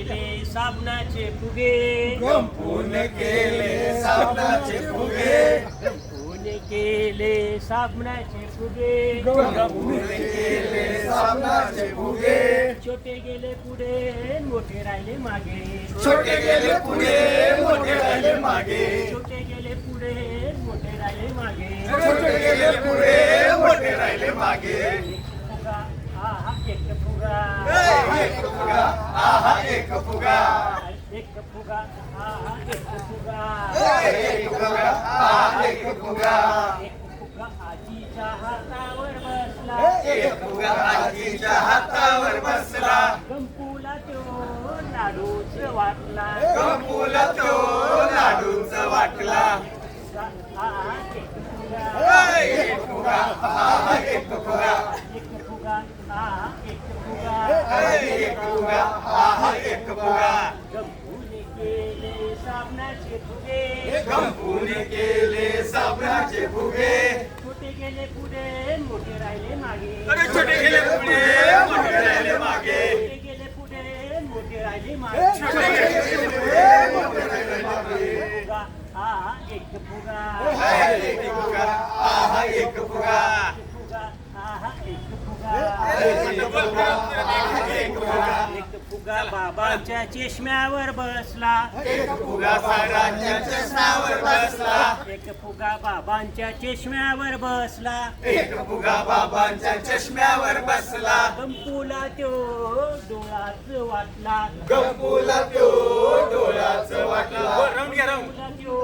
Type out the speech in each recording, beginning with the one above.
केले साबणाचे फुगे. गंपून केले साबणाचे फुगे. गंपून केले साबणाचे फुगे. गंपून केले साबणाचे फुगे. छोटे गेले पुढे मोठे राहिले मागे. छोटे गेले पुढे मोठे राहिले मागे. छोटे गेले पुढे मोठे राहिले मागे. छोटे गेले पुढे मोठे राहिले मागे. फुगा. एक फुगा. आहा एक फुगा. एक फुगा. आहा एक फुगा. एक फुगा. आहा एक फुगा. एक फुगा आजीच्या हातावर बसला. एक फुगा आजीच्या हातावर बसला. गंपूला तो लाडूच वाटला. गंपूला तो लाडूच वाटला. आहा एक फुगा. एक फुगा. आहा एक फुगा एक फुगा आहा एक फुगा एक फुगा आहा एक फुगा. गंपूने केले साबणाचे फुगे. गंपून केले साबणाचे फुगे. छोटे गेले पुढे मोठे राहिले मागे. अरे छोटे गेले पुढे मोठे राहिले मागे. छोटे गेले पुढे मोठे राहिले मागे. छोटे गेले पुढे मोठे राहिले मागे. आहा एक फुगा. एक फुगा आहा एक फुगा फुगा आहा एक फुगा एक फुगा आहा एक फुगा एक फुगा बाबाच्या चष्म्यावर बसला. एक फुगा साराच्या चष्म्यावर बसला. एक फुगा बाबांच्या चष्म्यावर बसला. एक फुगा बाबांच्या चष्म्यावर बसला. गंपूला तो डोळाच वाटला. गंपूला तो डोळाच वाटला. गंपूला तो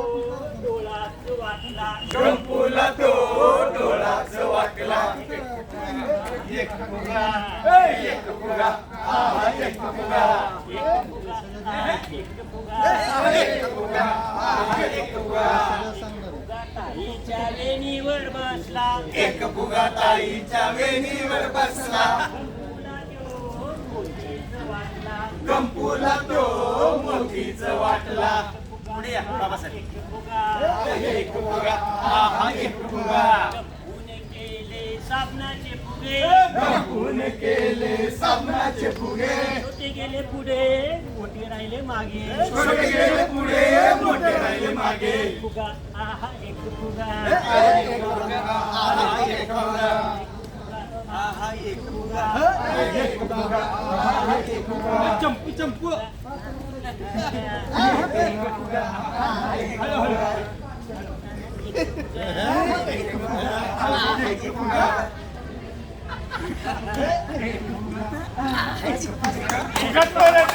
डोळाच वाटला. गंपूला तो डोळाच वाटला. एक फुगा. फुगा एक फुगा एक एक ताईच्या लेणीवर बसला. एक फुगा ताईच्या वेणीवर बसला. गंपूला तो मोठीच वाटला. पुढे या बाबासाहेब. एक फुगा आहा एक फुगा. साबणाचे फुगे. गंपून केले साबणाचे फुगे. छोटे गेले पुढे मोठे राहिले मागे. छोटे गेले पुढे मोठे राहिले मागे. फुगा आहा एक फुगा. एक फुगा आहा एक फुगा. आहा एक फुगा. एक फुगा आहा एक फुगा. चंपू चंपू. फुगा. 이것 때문에